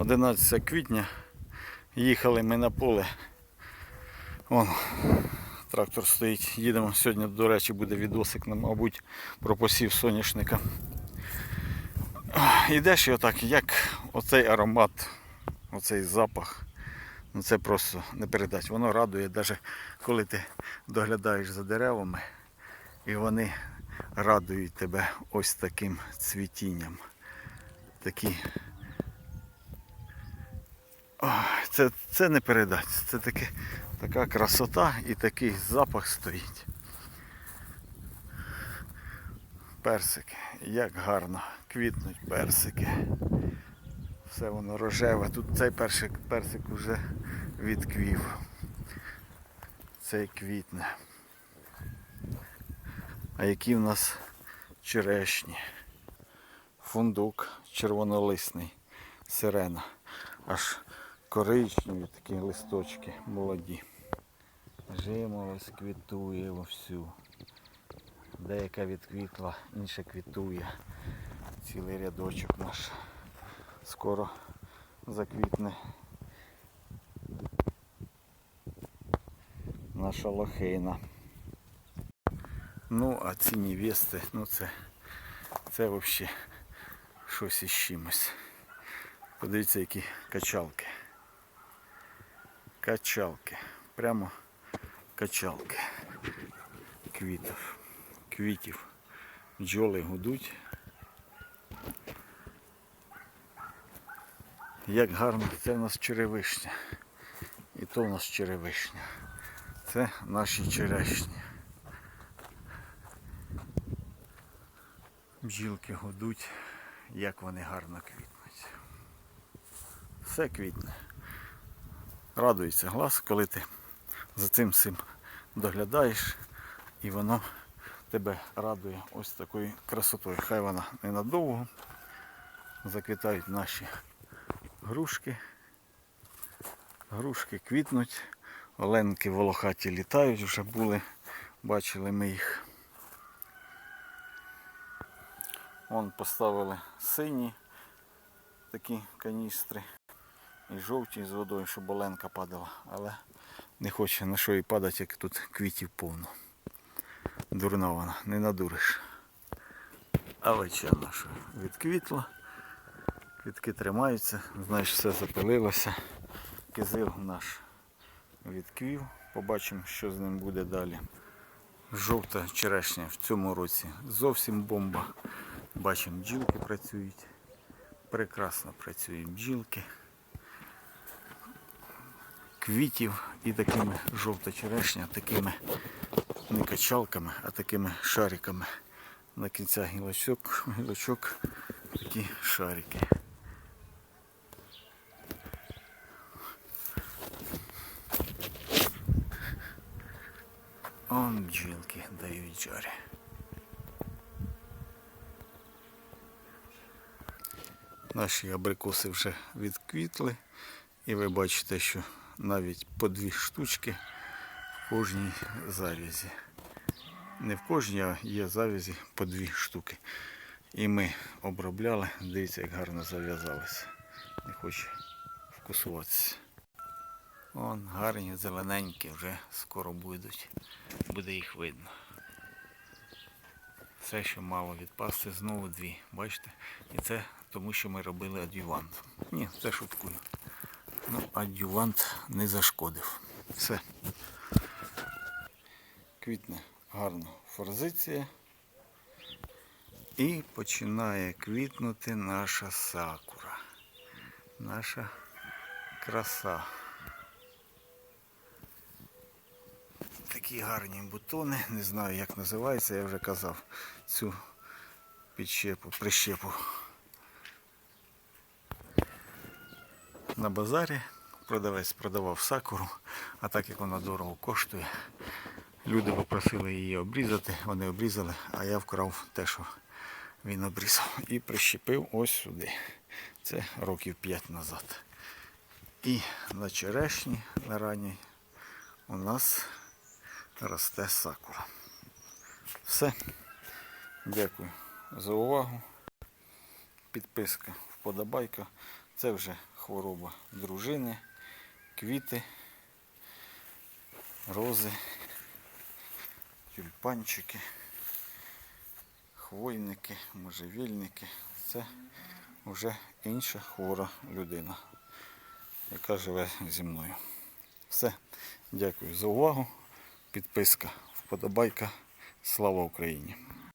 11 квітня. Їхали ми на поле. Вон, трактор стоїть. Їдемо. Сьогодні, до речі, буде відосик, мабуть, про посів соняшника. Ідеш і отак, як оцей аромат, оцей запах. Ну це просто не передать. Воно радує, навіть коли ти доглядаєш за деревами, і вони радують тебе ось таким цвітінням. Такі це, це не передать. Це таке, така красота і такий запах стоїть. Персики, як гарно квітнуть персики. Все воно рожеве. Тут цей персик, персик вже відквів. Цей квітне. А які в нас черешні? Фундук червонолисний, сирена. Аж коричневі такі листочки молоді. Жимолость квітує вовсю. Деяка відквітла, інша квітує. Цілий рядочок наш. Скоро заквітне наша лохина. Ну, а ці невести, ну це, це взагалі щось із чимось. Подивіться, які качалки. Качалки. Прямо качалки. Квітів. Квітів. Бджоли гудуть. Як гарно, це в нас черевишня. І то в нас черевишня. Це наші черешні. Бджілки гудуть, як вони гарно квітнуть. Все квітне. Радується глаз, коли ти за цим всім доглядаєш і воно тебе радує ось такою красотою. Хай вона ненадовго. Заквітають наші грушки. Грушки квітнуть, оленки волохаті літають, вже були, бачили ми їх. Вон поставили сині такі каністри і жовті з водою, щоб оленка падала, але не хоче на що і падати, як тут квітів повно. Дурна вона, не надуриш. Але чим наша відквітла. Квітки тримаються, знаєш, все запилилося. Кизил наш відквів. Побачимо, що з ним буде далі. Жовта черешня в цьому році зовсім бомба. Бачимо, бджілки працюють. Прекрасно працюють бджілки. Квітів і такими жовта черешня, такими не качалками, а такими шариками. На кінцях гілочок, гілочок такі шарики. Он бджілки дають жарі. Наші абрикоси вже відквітли. І ви бачите, що навіть по дві штучки в кожній завязі. Не в кожній, а є завязі по дві штуки. І ми обробляли, дивіться, як гарно зав'язалися. Не хоче вкусуватися. Вон гарні, зелененькі, вже скоро будуть. Буде їх видно. Все, що мало відпасти, знову дві. Бачите? І це тому, що ми робили адювант. Ні, це шуткую. Ну, адювант не зашкодив. Все. Квітне гарно форзиція. І починає квітнути наша сакура. Наша краса. Такі гарні бутони, не знаю як називається, я вже казав цю підщепу, прищепу. На базарі продавець продавав сакуру, а так як вона дорого коштує, люди попросили її обрізати, вони обрізали, а я вкрав те, що він обрізав. І прищепив ось сюди. Це років 5 назад. І на черешні на ранній у нас росте сакура. Все. Дякую за увагу. Підписка, вподобайка. Це вже хвороба дружини, квіти, рози, тюльпанчики, хвойники, можжевільники. Це вже інша хвора людина, яка живе зі мною. Все. Дякую за увагу. Підписка, вподобайка. Слава Україні!